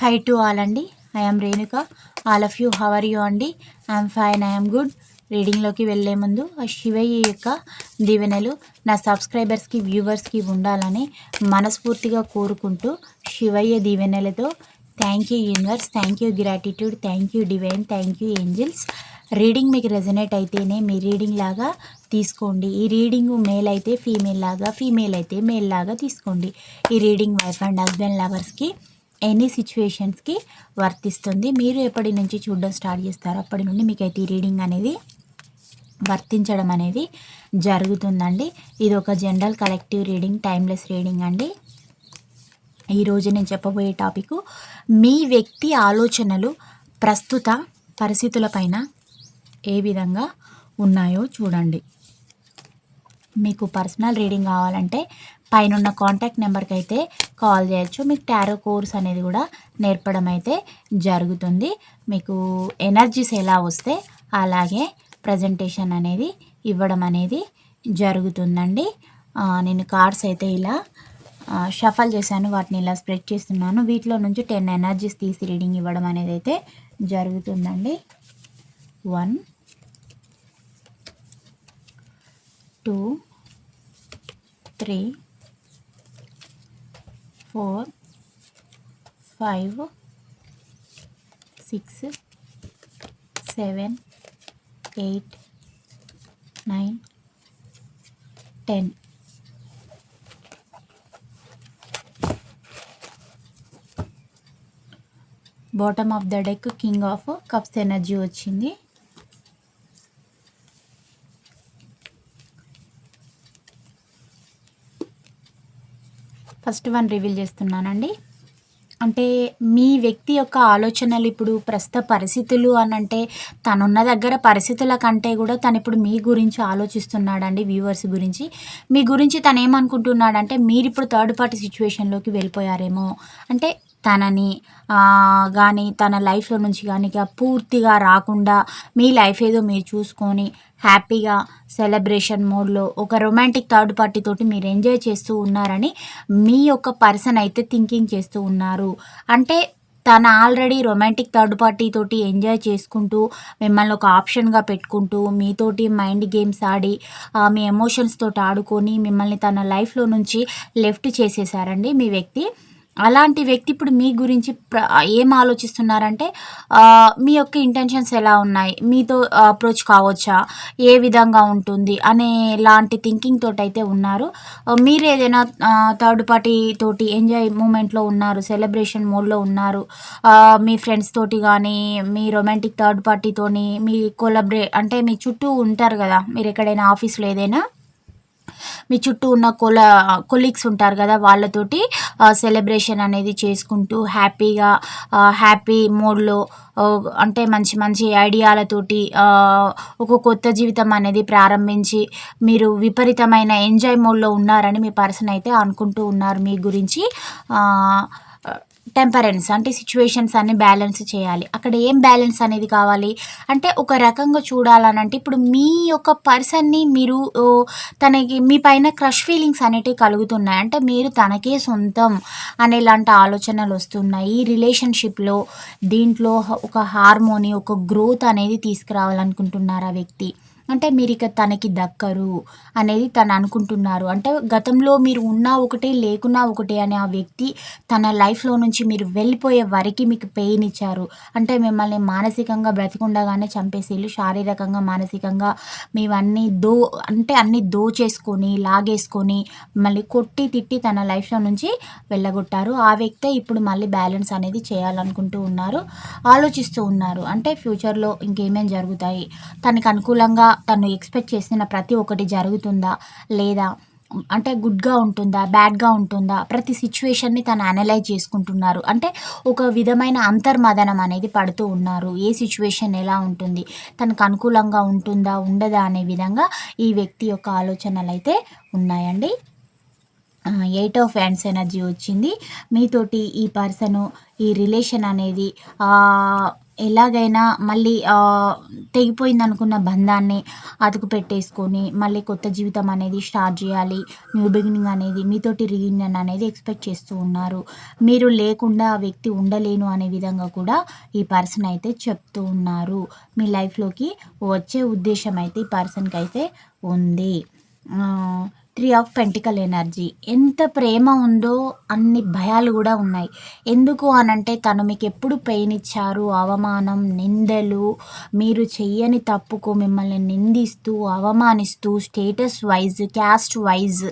High to all అండి. I'm Renuka all of you how are you అండి? I'm fine I'm good రీడింగ్లోకి వెళ్ళే ముందు ఆ శివయ్య యొక్క దీవెనలు నా సబ్స్క్రైబర్స్కి వ్యూవర్స్కి ఉండాలని మనస్ఫూర్తిగా కోరుకుంటూ శివయ్య దీవెనలతో thank you universe thank you gratitude thank you divine thank you angels reading మీకు రెజనేట్ అయితేనే మీ రీడింగ్ లాగా తీసుకోండి. ఈ రీడింగ్ మేల్ అయితే ఫీమేల్ లాగా ఫీమేల్ అయితే మేల్ లాగా తీసుకోండి. ఈ రీడింగ్ వైఫ్ అండ్ హస్బెండ్ లవర్స్కి ఎనీ సిచ్యువేషన్స్కి వర్తిస్తుంది. మీరు ఎప్పటి నుంచి చూడడం స్టార్ట్ చేస్తారో అప్పటి నుండి మీకు అయితే ఈ రీడింగ్ అనేది వర్తించడం అనేది జరుగుతుందండి. ఇది ఒక general collective reading timeless reading అండి. ఈరోజు నేను చెప్పబోయే టాపిక్ మీ వ్యక్తి ఆలోచనలు ప్రస్తుత పరిస్థితులపైన ఏ విధంగా ఉన్నాయో చూడండి. మీకు పర్సనల్ రీడింగ్ కావాలంటే పైన కాంటాక్ట్ నెంబర్కి అయితే కాల్ చేయొచ్చు. మీకు టారో కోర్స్ అనేది కూడా నేర్పడం అయితే జరుగుతుంది. మీకు ఎనర్జీస్ ఎలా వస్తే అలాగే ప్రజెంటేషన్ అనేది ఇవ్వడం అనేది జరుగుతుందండి. నేను కార్డ్స్ అయితే ఇలా షఫల్ చేశాను. వాటిని ఇలా స్ప్రెడ్ చేస్తున్నాను. వీటిలో నుంచి టెన్ ఎనర్జీస్ తీసి రీడింగ్ ఇవ్వడం అనేది అయితే జరుగుతుందండి. One two three four five six seven eight nine ten. Bottom of the deck king of cups energy వచ్చింది. ఫస్ట్ వన్ రివీల్ చేస్తున్నానండి. అంటే మీ వ్యక్తి యొక్క ఆలోచనలు ఇప్పుడు ప్రస్తుత పరిస్థితులు అని అంటే తనున్న దగ్గర పరిస్థితుల కంటే కూడా తను ఇప్పుడు మీ గురించి ఆలోచిస్తున్నాడండి వ్యూవర్స్ గురించి. మీ గురించి తను ఏమనుకుంటున్నాడంటే మీరు ఇప్పుడు థర్డ్ పార్టీ సిచ్యువేషన్లోకి వెళ్ళిపోయారేమో. అంటే తనని కానీ తన లైఫ్లో నుంచి కానీ పూర్తిగా రాకుండా మీ లైఫ్ ఏదో మీరు చూసుకొని హ్యాపీగా సెలబ్రేషన్ మోడ్లో ఒక రొమాంటిక్ థర్డ్ పార్టీ తోటి మీరు ఎంజాయ్ చేస్తూ ఉన్నారని మీ యొక్క పర్సన్ అయితే థింకింగ్ చేస్తూ ఉన్నారు. అంటే తను ఆల్రెడీ రొమాంటిక్ థర్డ్ పార్టీ తోటి ఎంజాయ్ చేసుకుంటూ మిమ్మల్ని ఒక ఆప్షన్గా పెట్టుకుంటూ మీతోటి మైండ్ గేమ్స్ ఆడి మీ ఎమోషన్స్ తోటి ఆడుకొని మిమ్మల్ని తన లైఫ్లో నుంచి లెఫ్ట్ చేసేసారండి మీ వ్యక్తి. అలాంటి వ్యక్తి ఇప్పుడు మీ గురించి ప్ర ఏం ఆలోచిస్తున్నారంటే మీ యొక్క ఇంటెన్షన్స్ ఎలా ఉన్నాయి? మీతో అప్రోచ్ కావచ్చా? ఏ విధంగా ఉంటుంది? అనే లాంటి థింకింగ్ తోటి అయితే ఉన్నారు మీరు ఏదైనా థర్డ్ పార్టీ తోటి ఎంజాయ్ మూమెంట్లో ఉన్నారు సెలబ్రేషన్ మోడ్లో ఉన్నారు. మీ ఫ్రెండ్స్ తోటి కానీ మీ రొమాంటిక్ థర్డ్ పార్టీతోని మీ కొలబ్రే అంటే మీ చుట్టూ ఉంటారు కదా మీరు ఎక్కడైనా ఆఫీస్లో ఏదైనా. మీ చుట్టూ ఉన్న కొల కొలీగ్స్ ఉంటారు కదా వాళ్ళతోటి సెలబ్రేషన్ అనేది చేసుకుంటూ హ్యాపీగా హ్యాపీ మోడ్లో అంటే మంచి మంచి ఐడియాలతోటి ఒక కొత్త జీవితం అనేది ప్రారంభించి మీరు విపరీతమైన ఎంజాయ్ మోడ్లో ఉన్నారని మీ పర్సన్ అయితే అనుకుంటూ ఉన్నారు మీ గురించి. టెంపరెన్స్ అంటే సిచ్యువేషన్స్ అన్ని బ్యాలెన్స్ చేయాలి. అక్కడ ఏం బ్యాలెన్స్ అనేది కావాలి? అంటే ఒక రకంగా చూడాలనంటే ఇప్పుడు మీ యొక్క పర్సన్ని మీరు తనకి మీ పైన క్రష్ ఫీలింగ్స్ అనేటివి కలుగుతున్నాయి. అంటే మీరు తనకే సొంతం అనేలాంటి ఆలోచనలు వస్తున్నాయి. ఈ రిలేషన్షిప్లో దీంట్లో ఒక హార్మోని ఒక గ్రోత్ అనేది తీసుకురావాలనుకుంటున్నారు ఆ వ్యక్తి. అంటే మీరు ఇక తనకి దక్కరు అనేది తను అనుకుంటున్నారు. అంటే గతంలో మీరు ఉన్నా ఒకటే లేకున్నా ఒకటే అనే ఆ వ్యక్తి తన లైఫ్లో నుంచి మీరు వెళ్ళిపోయే వరకు మీకు పెయిన్ ఇచ్చారు. అంటే మిమ్మల్ని మానసికంగా బ్రతికుండగానే చంపేసేళ్ళు శారీరకంగా మానసికంగా మేవన్నీ దో అంటే అన్ని దోచేసుకొని లాగేసుకొని మళ్ళీ కొట్టి తిట్టి తన లైఫ్లో నుంచి వెళ్ళగొట్టారు. ఆ వ్యక్తే ఇప్పుడు మళ్ళీ బ్యాలెన్స్ అనేది చేయాలనుకుంటూ ఉన్నారు ఆలోచిస్తూ ఉన్నారు. అంటే ఫ్యూచర్లో ఇంకేమేం జరుగుతాయి? తనకు అనుకూలంగా తను ఎక్స్పెక్ట్ చేసిన ప్రతి ఒక్కటి జరుగుతుందా? లేదా? అంటే గుడ్గా ఉంటుందా? బ్యాడ్గా ఉంటుందా? ప్రతి సిచ్యువేషన్ని తను అనలైజ్ చేసుకుంటున్నారు. అంటే ఒక విధమైన అంతర్మదనం అనేది పడుతూ ఉన్నారు. ఏ సిచ్యువేషన్ ఎలా ఉంటుంది? తనకు అనుకూలంగా ఉంటుందా? ఉండదా? అనే విధంగా ఈ వ్యక్తి యొక్క ఆలోచనలు అయితే ఉన్నాయండి ఎయిట్ ఆఫ్ హ్యాండ్స్ ఎనర్జీ వచ్చింది. మీతోటి ఈ పర్సను ఈ రిలేషన్ అనేది ఎలాగైనా మళ్ళీ తెగిపోయింది తెగిపోయిందనుకున్న బంధాన్ని అతుకు పెట్టేసుకొని, మళ్ళీ కొత్త జీవితం అనేది స్టార్ట్ చేయాలి న్యూ బిగినింగ్ అనేది మీతోటి రీయూనియన్ అనేది ఎక్స్‌పెక్ట్ చేస్తూ ఉన్నారు. మీరు లేకుండా ఆ వ్యక్తి ఉండలేను అనే విధంగా కూడా ఈ పర్సన్ అయితే చెప్తూ ఉన్నారు. మీ లైఫ్‌లోకి వచ్చే ఉద్దేశం అయితే ఈ పర్సన్కి అయితే ఉంది. Three of pentacle energy. ఎంత ప్రేమ ఉందో అన్ని భయాలు కూడా ఉన్నాయి. ఎందుకు అనంటే తను మీకు ఎప్పుడు పెయిన్ ఇచ్చారు, అవమానం, నిందలు, మీరు చెయ్యని తప్పుకు మిమ్మల్ని నిందిస్తూ, అవమానిస్తూ స్టేటస్ వైజ్ క్యాస్ట్ వైజ్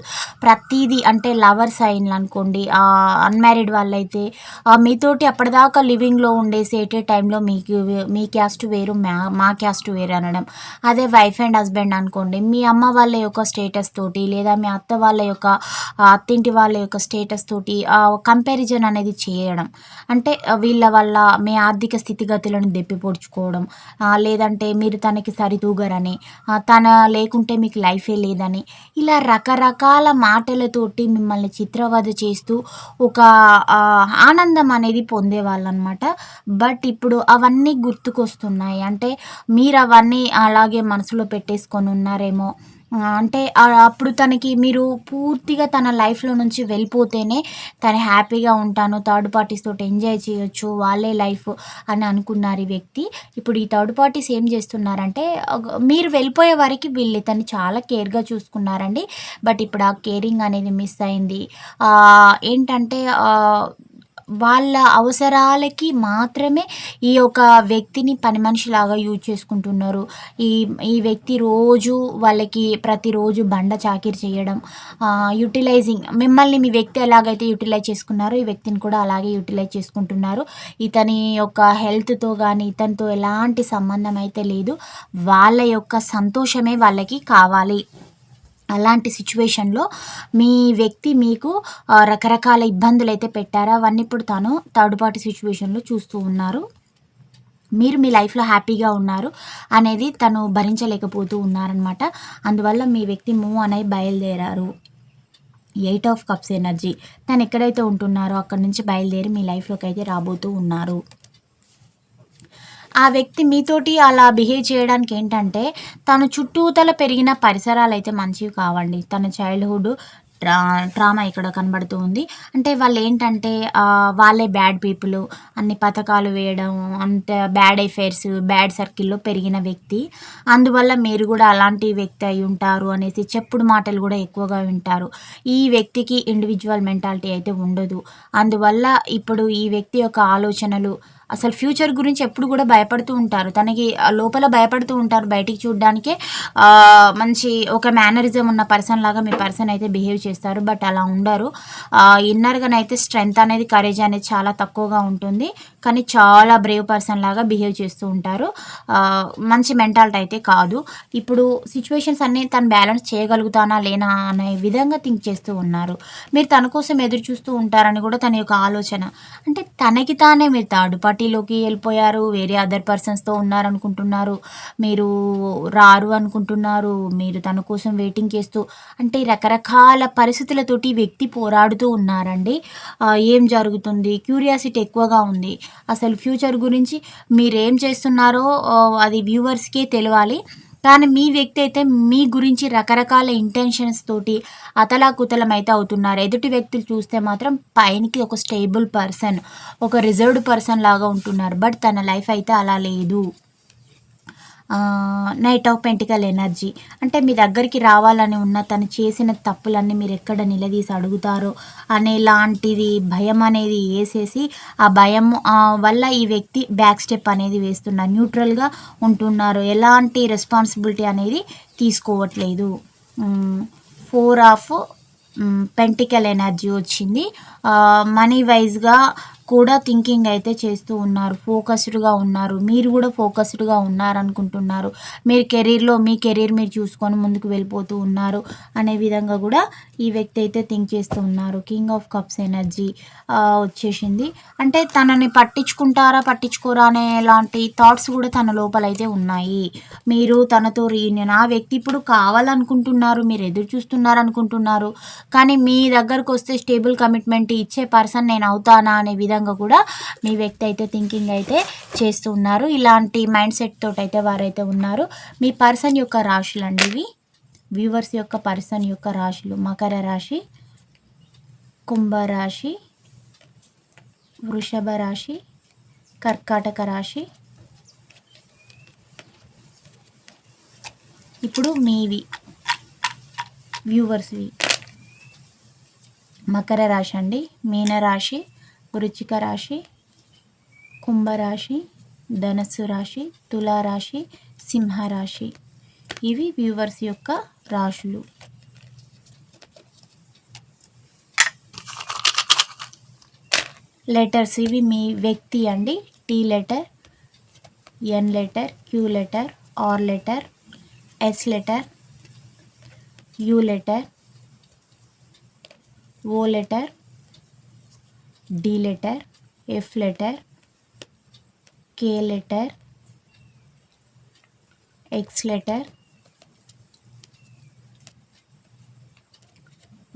ప్రతిదీ అంటే లవర్ సైన్‌లు అనుకోండి, అన్‌మ్యారీడ్ వాళ్ళైతే మీతోటి అప్పటిదాకా లివింగ్‌లో ఉండేసి ఎట్ ఏ మీకు మీ క్యాస్ట్ వేరు, మా మా క్యాస్ట్ వేరు అనడం. అదే వైఫ్ అండ్ హస్బెండ్ అనుకోండి, మీ అమ్మ వాళ్ళ యొక్క స్టేటస్ తోటి లేదా మీ అత్త వాళ్ళ యొక్క అత్తింటి వాళ్ళ యొక్క స్టేటస్ తోటి కంపారిజన్ అనేది చేయడం. అంటే వీళ్ళ వల్ల మీ ఆర్థిక స్థితిగతులను దెప్పిపొడుచుకోవడం. లేదంటే మీరు తనకి సరితూగరని, తన లేకుంటే మీకు లైఫే లేదని, ఇలా రకరకాల మాటలతోటి మిమ్మల్ని చిత్రవద చేస్తూ ఒక ఆనందం అనేది పొందేవాళ్ళనమాట. బట్ ఇప్పుడు అవన్నీ గుర్తుకొస్తున్నాయి. అంటే మీరు అవన్నీ అలాగే మనసులో పెట్టేసుకొని ఉన్నారేమో. అంటే అప్పుడు తనకి మీరు పూర్తిగా తన లైఫ్‌లో నుంచి వెళ్ళిపోతేనే తను హ్యాపీగా ఉంటాను. థర్డ్ పార్టీస్ తోటి ఎంజాయ్ చేయొచ్చు. వాళ్ళే లైఫ్ అని అనుకున్నారు ఈ వ్యక్తి. ఇప్పుడు ఈ థర్డ్ పార్టీస్ ఏం చేస్తున్నారంటే మీరు వెళ్ళిపోయే వరకి వీళ్ళు తను చాలా కేర్‌గా చూసుకున్నారండి. బట్ ఇప్పుడు ఆ కేరింగ్ అనేది మిస్ అయింది. ఏంటంటే వాళ్ళ అవసరాలకి మాత్రమే ఈ యొక్క వ్యక్తిని పని మనిషిలాగా యూజ్ చేసుకుంటున్నారు. ఈ ఈ వ్యక్తి రోజు వాళ్ళకి ప్రతిరోజు బండ చాకిరీ చేయడం, యూటిలైజింగ్ యుటిలైజింగ్ మిమ్మల్ని మీ వ్యక్తి ఎలాగైతే యుటిలైజ్ చేసుకున్నారో ఈ వ్యక్తిని కూడా అలాగే యుటిలైజ్ చేసుకుంటున్నారు. ఇతని యొక్క హెల్త్‌తో కానీ ఇతనితో ఎలాంటి సంబంధం అయితే లేదు. వాళ్ళ యొక్క సంతోషమే వాళ్ళకి కావాలి. అలాంటి సిచ్యువేషన్లో మీ వ్యక్తి మీకు రకరకాల ఇబ్బందులు అయితే పెట్టారు. అవన్నీ ఇప్పుడు తను థర్డ్ పార్టీ సిచ్యువేషన్లో చూస్తూ ఉన్నారు. మీరు మీ లైఫ్‌లో హ్యాపీగా ఉన్నారు అనేది తను భరించలేకపోతూ ఉన్నారనమాట. అందువల్ల మీ వ్యక్తి మూవ్ అనేది బయలుదేరారు. Eight of cups energy. తను ఎక్కడైతే ఉంటున్నారో అక్కడి నుంచి బయలుదేరి మీ లైఫ్లోకి అయితే రాబోతూ ఉన్నారు. ఆ వ్యక్తి మీతోటి అలా బిహేవ్ చేయడానికి ఏంటంటే, తన చుట్టూతల పెరిగిన పరిసరాలు అయితే మంచివి కావండి. తన చైల్డ్‌హుడ్ ట్రా ట్రామా ఇక్కడ కనబడుతూ ఉంది. అంటే వాళ్ళు ఏంటంటే వాళ్ళే బ్యాడ్ పీపుల్ అన్ని పథకాలు వేయడం, అంత బ్యాడ్ ఎఫైర్స్, బ్యాడ్ సర్కిల్‌లో పెరిగిన వ్యక్తి. అందువల్ల మీరు కూడా అలాంటి వ్యక్తి అయి ఉంటారు అనేసి చెప్పుడు మాటలు కూడా ఎక్కువగా వింటారు. ఈ వ్యక్తికి ఇండివిజువల్ మెంటాలిటీ అయితే ఉండదు. అందువల్ల ఇప్పుడు ఈ వ్యక్తి యొక్క ఆలోచనలు అసలు ఫ్యూచర్ గురించి ఎప్పుడు కూడా భయపడుతూ ఉంటారు. తనకి లోపల భయపడుతూ ఉంటారు. బయటికి చూడడానికే మంచి ఒక మేనరిజం ఉన్న పర్సన్ లాగా మీ పర్సన్ అయితే బిహేవ్ చేస్తారు. బట్ అలా ఉండరు. ఇన్నర్‌గానైతే స్ట్రెంగ్త్ అనేది, కరేజ్ అనేది చాలా తక్కువగా ఉంటుంది. కానీ చాలా బ్రేవ్ పర్సన్ లాగా బిహేవ్ చేస్తూ ఉంటారు. మంచి మెంటాలిటీ అయితే కాదు. ఇప్పుడు సిచ్యువేషన్స్ అన్నీ తను బ్యాలెన్స్ చేయగలుగుతానా? లేనా? అనే విధంగా థింక్ చేస్తూ ఉన్నారు. మీరు తన కోసం ఎదురు చూస్తూ ఉంటారని కూడా తన యొక్క ఆలోచన. అంటే తనకి తానే మీరు థర్డ్ పార్టీలోకి వెళ్ళిపోయారు వేరే అదర్ పర్సన్స్‌తో ఉన్నారనుకుంటున్నారు. మీరు రారు అనుకుంటున్నారు. మీరు తన కోసం వెయిటింగ్ చేస్తూ అంటే రకరకాల పరిస్థితులతోటి వ్యక్తి పోరాడుతూ ఉన్నారండి. ఏం జరుగుతుంది? క్యూరియాసిటీ ఎక్కువగా ఉంది. అసలు ఫ్యూచర్ గురించి మీరేం చేస్తున్నారో అది వ్యూవర్స్‌కే తెలియాలి కానీ మీ వ్యక్తి అయితే మీ గురించి రకరకాల ఇంటెన్షన్స్ తోటి అతలాకుతలం అయితే అవుతున్నారు. ఎదుటి వ్యక్తులు చూస్తే మాత్రం పైనకి ఒక స్టేబుల్ పర్సన్, ఒక రిజర్వ్డ్ పర్సన్ లాగా ఉంటున్నారు. బట్ తన లైఫ్ అయితే అలా లేదు. Knight of pentacle energy. అంటే మీ దగ్గరికి రావాలని ఉన్న తను చేసిన తప్పులన్నీ మీరు ఎక్కడ నిలదీసి అడుగుతారో అనే లాంటిది భయం అనేది వేసేసి ఆ భయం వల్ల ఈ వ్యక్తి బ్యాక్ స్టెప్ అనేది వేస్తున్నారు. న్యూట్రల్‌గా ఉంటున్నారు. ఎలాంటి రెస్పాన్సిబిలిటీ అనేది తీసుకోవట్లేదు. ఫోర్ ఆఫ్ పెంటికల్ ఎనర్జీ వచ్చింది. మనీ వైస్‌గా కూడా థింకింగ్ అయితే చేస్తూ ఉన్నారు. ఫోకస్డ్‌గా ఉన్నారు. మీరు కూడా ఫోకస్డ్‌గా ఉన్నారనుకుంటున్నారు. మీరు కెరీర్‌లో మీ కెరీర్ మీరు చూసుకొని ముందుకు వెళ్ళిపోతూ ఉన్నారు అనే విధంగా కూడా ఈ వ్యక్తి అయితే థింక్ చేస్తూ ఉన్నారు. కింగ్ ఆఫ్ కప్స్ ఎనర్జీ వచ్చేసింది. అంటే తనని పట్టించుకుంటారా? పట్టించుకోరా? అనే లాంటి థాట్స్ కూడా తన లోపలైతే ఉన్నాయి. మీరు తనతో రీయూనియన్ ఆ వ్యక్తి ఇప్పుడు కావాలనుకుంటున్నారు. మీరు ఎదురు చూస్తున్నారు అనుకుంటున్నారు కానీ మీ దగ్గరకు వస్తే స్టేబుల్ కమిట్మెంట్ ఇచ్చే పర్సన్ నేను అవుతానా అనే విధంగా విధంగా కూడా మీ వ్యక్తి అయితే థింకింగ్ అయితే చేస్తూ ఉన్నారు. ఇలాంటి మైండ్ సెట్ తోటి అయితే వారైతే ఉన్నారు. మీ పర్సన్ యొక్క రాశులు అండి ఇవి. వ్యూవర్స్ యొక్క పర్సన్ యొక్క రాశులు. మకర రాశి కుంభరాశి వృషభ రాశి కర్కాటక రాశి. ఇప్పుడు మీవి. వ్యూవర్స్వి మకర రాశి అండి. మీనరాశి వృచ్చిక రాశి కుంభరాశి ధనస్సు రాశి తులారాశి సింహరాశి ఇవి వ్యూవర్స్ యొక్క రాశులు. లెటర్స్ ఇవి మీ వ్యక్తి అండి. T letter N letter Q letter R letter S letter U letter O letter D letter F letter K letter X letter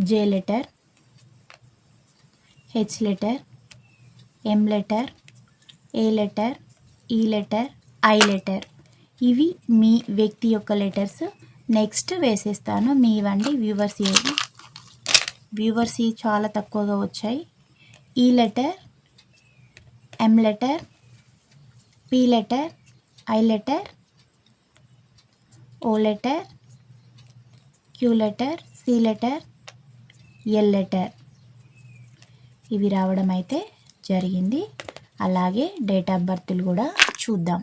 J letter H letter M letter A letter E letter I letter. ఇవి మీ వ్యక్తి యొక్క letters. Next వేసేస్తాను మీ ఇవ్వండి viewers ఏవి? Viewers చాలా తక్కువగా వచ్చాయి. ఈ letter M letter P letter I letter O letter Q letter C letter L letter. ఇవి రావడం అయితే జరిగింది. అలాగే డేట్ ఆఫ్ బర్త్లు కూడా చూద్దాం.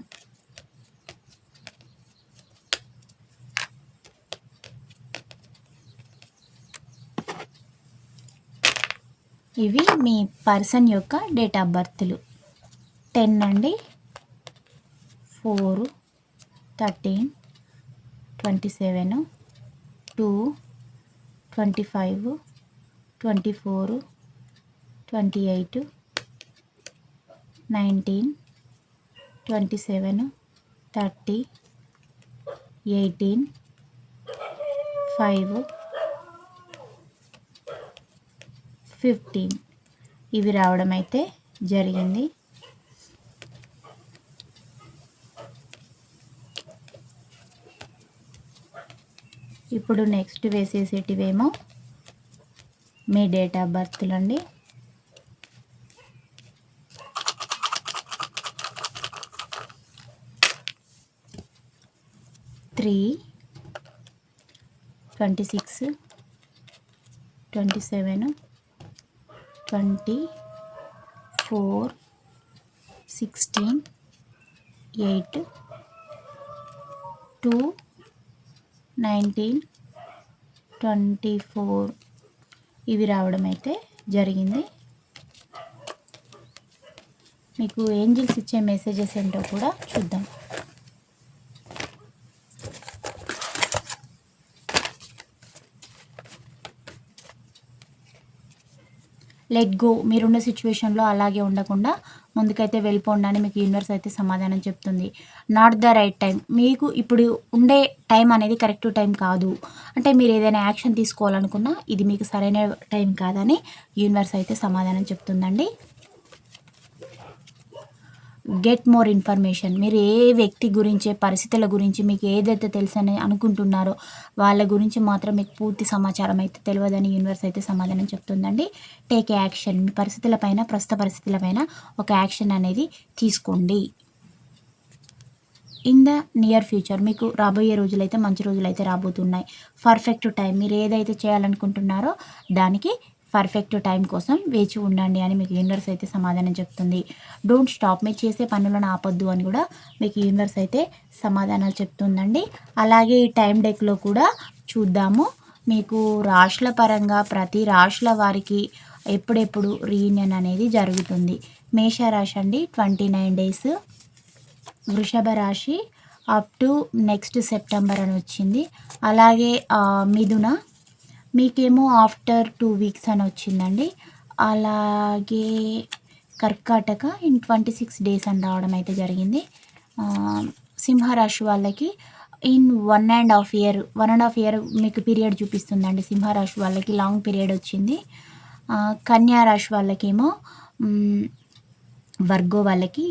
ఇవి మీ పర్సన్ యొక్క డేట్ ఆఫ్ బర్త్లు. టెన్ అండి four thirteen twenty seven two twenty five twenty four twenty eight nineteen twenty seven thirty eighteen five fifteen. ఇవి రావడం అయితే జరిగింది. ఇప్పుడు నెక్స్ట్ వేసేసేటివేమో మీ డేట్ ఆఫ్ బర్త్లు అండి three twenty six twenty seven twenty four sixteen eight two nineteen twenty four. ఇవి రావడం అయితే జరిగింది. మీకు ఏంజిల్స్ ఇచ్చే మెసేజెస్ ఏంటో కూడా చూద్దాం. లెట్ గో మీరున్న సిచ్యువేషన్లో అలాగే ఉండకుండా ముందుకైతే వెళ్ళిపోండి అని మీకు యూనివర్స్ అయితే సమాధానం చెప్తుంది. నాట్ ద రైట్ టైం మీకు ఇప్పుడు ఉండే టైం అనేది కరెక్ట్ టైం కాదు. అంటే మీరు ఏదైనా యాక్షన్ తీసుకోవాలనుకున్నా ఇది మీకు సరైన టైం కాదని యూనివర్స్ అయితే సమాధానం చెప్తుందండి. గెట్ మోర్ ఇన్ఫర్మేషన్ మీరు ఏ వ్యక్తి గురించి పరిస్థితుల గురించి మీకు ఏదైతే తెలుసని అనుకుంటున్నారో వాళ్ళ గురించి మాత్రం మీకు పూర్తి సమాచారం అయితే తెలియదని యూనివర్స్ అయితే సమాధానం చెప్తుందండి. టేక్ యాక్షన్ మీ పరిస్థితులపైన ప్రస్తుత పరిస్థితులపైన ఒక యాక్షన్ అనేది తీసుకోండి. ఇన్ ద నియర్ ఫ్యూచర్ మీకు రాబోయే రోజులైతే మంచి రోజులు అయితే రాబోతున్నాయి. పర్ఫెక్ట్ టైం మీరు ఏదైతే చేయాలనుకుంటున్నారో దానికి పర్ఫెక్ట్ టైం కోసం వేచి ఉండండి అని మీకు యూనివర్స్ అయితే సమాధానం చెప్తుంది. డోంట్ స్టాప్ మీరు చేసే పనులను ఆపొద్దు అని కూడా మీకు యూనివర్స్ అయితే సమాధానాలు చెప్తుందండి. అలాగే ఈ టైం డెక్లో కూడా చూద్దాము. మీకు రాశుల పరంగా ప్రతి రాశుల వారికి ఎప్పుడెప్పుడు రీయూనియన్ అనేది జరుగుతుంది. మేషరాశి అండి ట్వంటీ నైన్ డేస్ వృషభ రాశి అప్ టు నెక్స్ట్ సెప్టెంబర్ అని వచ్చింది. అలాగే మిథున మీకేమో ఆఫ్టర్ టూ వీక్స్ అని వచ్చిందండి. అలాగే కర్కాటక ఇన్ ట్వంటీ సిక్స్ డేస్ అని రావడం అయితే జరిగింది. సింహరాశి వాళ్ళకి in one and half year one and half year మీకు పీరియడ్ చూపిస్తుందండి సింహరాశి వాళ్ళకి లాంగ్ పీరియడ్ వచ్చింది. కన్యా రాశి వాళ్ళకేమో వర్గో వాళ్ళకి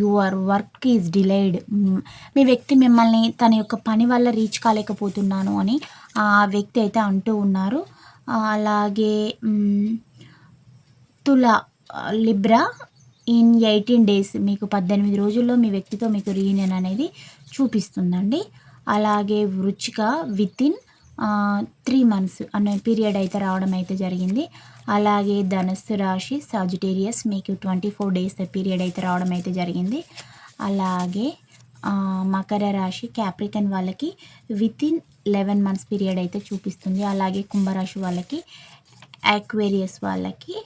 యువర్ వర్క్ ఈజ్ డిలేడ్. మీ వ్యక్తి మిమ్మల్ని తన యొక్క పని వల్ల రీచ్ కాలేకపోతున్నాను అని ఆ వ్యక్తి అయితే అంటూ ఉన్నారు. అలాగే తుల లిబ్రా ఇన్ ఎయిటీన్ డేస్ మీకు పద్దెనిమిది రోజుల్లో మీ వ్యక్తితో మీకు రీయూనియన్ అనేది చూపిస్తుందండి. అలాగే వృచ్చిక విత్ ఇన్ త్రీ మంత్స్ అనే పీరియడ్ అయితే రావడం అయితే జరిగింది. అలాగే ధనస్సు రాశి సాజిటేరియస్ మీకు ట్వంటీ ఫోర్ డేస్ పీరియడ్ అయితే రావడం అయితే జరిగింది. అలాగే మకర రాశి క్యాప్రికన్ వాళ్ళకి within eleven months period అయితే చూపిస్తుంది. అలాగే కుంభరాశి వాళ్ళకి యాక్వేరియస్ వాళ్ళకి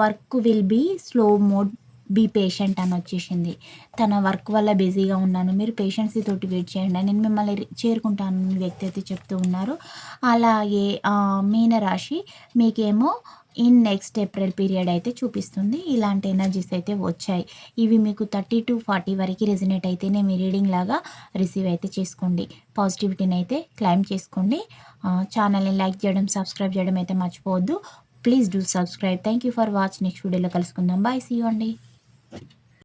work will be slow mode be patient అని వచ్చేసింది. తన వర్క్ వల్ల బిజీగా ఉన్నాను. మీరు పేషెన్సీ తోటి వెయిట్ చేయండి నేను మిమ్మల్ని చేరుకుంటాను వ్యక్తి అయితే చెప్తూ ఉన్నారు. అలాగే మీనరాశి మీకేమో ఇన్ నెక్స్ట్ ఏప్రిల్ పీరియడ్ అయితే చూపిస్తుంది. ఇలాంటి ఎనర్జీస్ అయితే వచ్చాయి. ఇవి మీకు థర్టీ టు ఫార్టీ వరకు రెజినేట్ అయితేనే మీ రీడింగ్ లాగా రిసీవ్ అయితే చేసుకోండి. పాజిటివిటీని అయితే క్లైమ్ చేసుకోండి. ఛానల్ని లైక్ చేయడం సబ్స్క్రైబ్ చేయడం అయితే మర్చిపోవద్దు. Please do subscribe. Thank you for watch next వీడియోలో కలుసుకుందాం. బాయ్. సీ అండి.